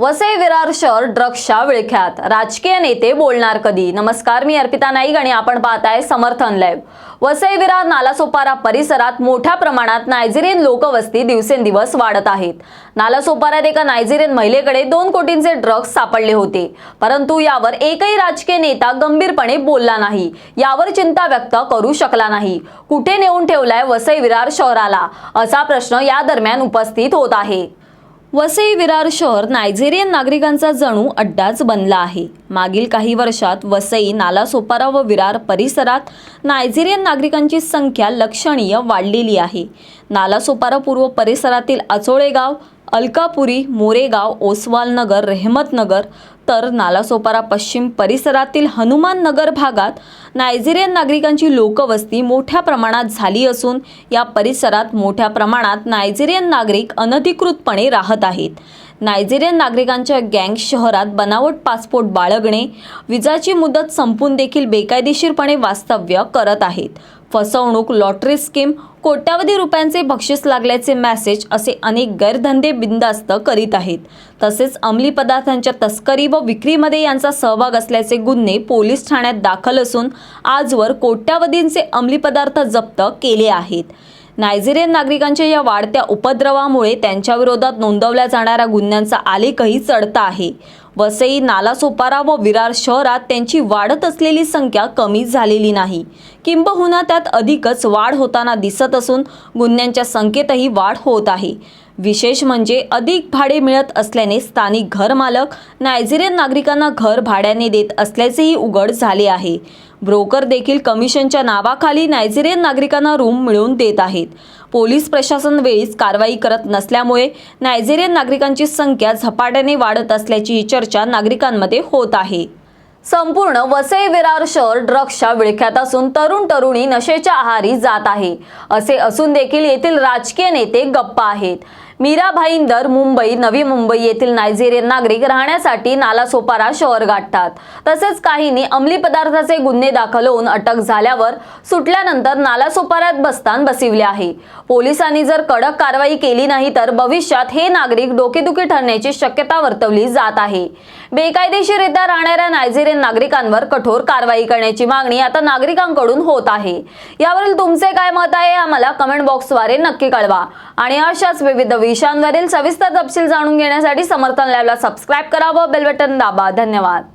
वसई विरार शहर ड्रग्सच्या विळख्यात. राजकीय नेते बोलणार कधी? नमस्कार मी अर्पिता नाईक आणि आपण पाहताय समर्थन लाईव्ह वसई विरार नालासोपारा परिसरात मोठ्या प्रमाणात नायजेरियन लोकवस्ती दिवसेंदिवस वाढत आहेत. नालासोपाऱ्यात एका नायजेरियन महिलेकडे दोन कोटींचे ड्रग्ज सापडले होते. परंतु यावर एकही राजकीय नेता गंभीरपणे बोलला नाही. यावर चिंता व्यक्त करू शकला नाही. कुठे नेऊन ठेवलाय वसई विरार शहराला? असा प्रश्न या दरम्यान उपस्थित होत आहे. वसई विरार शहर नायजेरियन नागरिकांचा जणू अड्डाच बनला आहे. मागील काही वर्षात वसई नालासोपारा व विरार परिसरात नायजेरियन नागरिकांची संख्या लक्षणीय वाढलेली आहे. नालासोपारा पूर्व परिसरातील आचोळेगाव अलकापुरी मोरेगाव ओसवाल नगर रेहमतनगर तर नालासोपारा पश्चिम परिसरातील हनुमान नगर भागात नायजेरियन नागरिकांची लोकवस्ती मोठ्या प्रमाणात झाली असून या परिसरात मोठ्या प्रमाणात नायजेरियन नागरिक अनधिकृतपणे राहत आहेत. नायजेरियन नागरिकांच्या गँग शहरात बनावट पासपोर्ट बाळगणे विजाची मुदत संपून देखील बेकायदेशीरपणे वास्तव्य करत आहेत. फसवणूक लॉटरी स्कीम कोट्यावधी रुपयांचे बक्षीस लागल्याचे मेसेज असे अनेक गैरधंदे बिंदास्त करीत आहेत. तसेच अंमली पदार्थांच्या तस्करी व विक्रीमध्ये यांचा सहभाग असल्याचे गुन्हे पोलीस ठाण्यात दाखल असून आजवर कोट्यावधींचे अंमली पदार्थ जप्त केले आहेत. नायजेरियन नागरिकांच्या या वाढत्या उपद्रवामुळे त्यांच्या विरोधात नोंदवल्या जाणाऱ्या गुन्ह्यांचा आलेखही चढता आहे. वसई नालासोपारा व विरार शहरात त्यांची वाढत असलेली संख्या कमी झालेली नाही. किंबहुना त्यात अधिकच वाढ होताना दिसत असून गुन्ह्यांच्या संख्येतही वाढ होत आहे. विशेष म्हणजे अधिक भाडे मिळत असल्याने स्थानिक घरमालक नायजेरियन नागरिकांना घर भाड्याने देत असल्याचेही उघड झाले आहे. ब्रोकर देखील कमिशनच्या नावाखाली नायजेरियन नागरिकांना रूम मिळवून देत आहेत. पोलीस प्रशासन वेळीच कारवाई करत नसल्यामुळे नायजेरियन नागरिकांची संख्या झपाट्याने वाढत असल्याची ही चर्चा नागरिकांमध्ये होत आहे. संपूर्ण वसई विरार शहर ड्रग्सच्या विळख्यात असून तरुण तरुणी नशेच्या आहारी जात आहे. असे असून देखील येथील राजकीय नेते गप्पा आहेत. मीरा भाईंदर मुंबई नवी मुंबई येथील नायजेरियन नागरिक राहण्यासाठी नालासोपारा शहर गाठतात. तसेच काहींनी अंमली पदार्थाचे गुन्हे दाखल होऊन अटक झाल्यावर सुटल्यानंतर नालासोपाऱ्यात बस्तान बसिवले आहे. पोलिसांनी जर कडक कारवाई केली नाही तर भविष्यात हे नागरिक डोकेदुखी ठरण्याची शक्यता वर्तवली जात आहे. बेकायदेशीररित्या राहणाऱ्या नायजेरियन नागरिकांवर कठोर कारवाई करण्याची मागणी आता नागरिकांकडून होत आहे. यावरील तुमचे काय मत आहे आम्हाला कमेंट बॉक्सद्वारे नक्की कळवा. आणि अशाच विविध विषयांवरील सविस्तर तपशील जाणून घेण्यासाठी समर्थन लॅबला सबस्क्राईब करा व बेल बटन दाबा. धन्यवाद.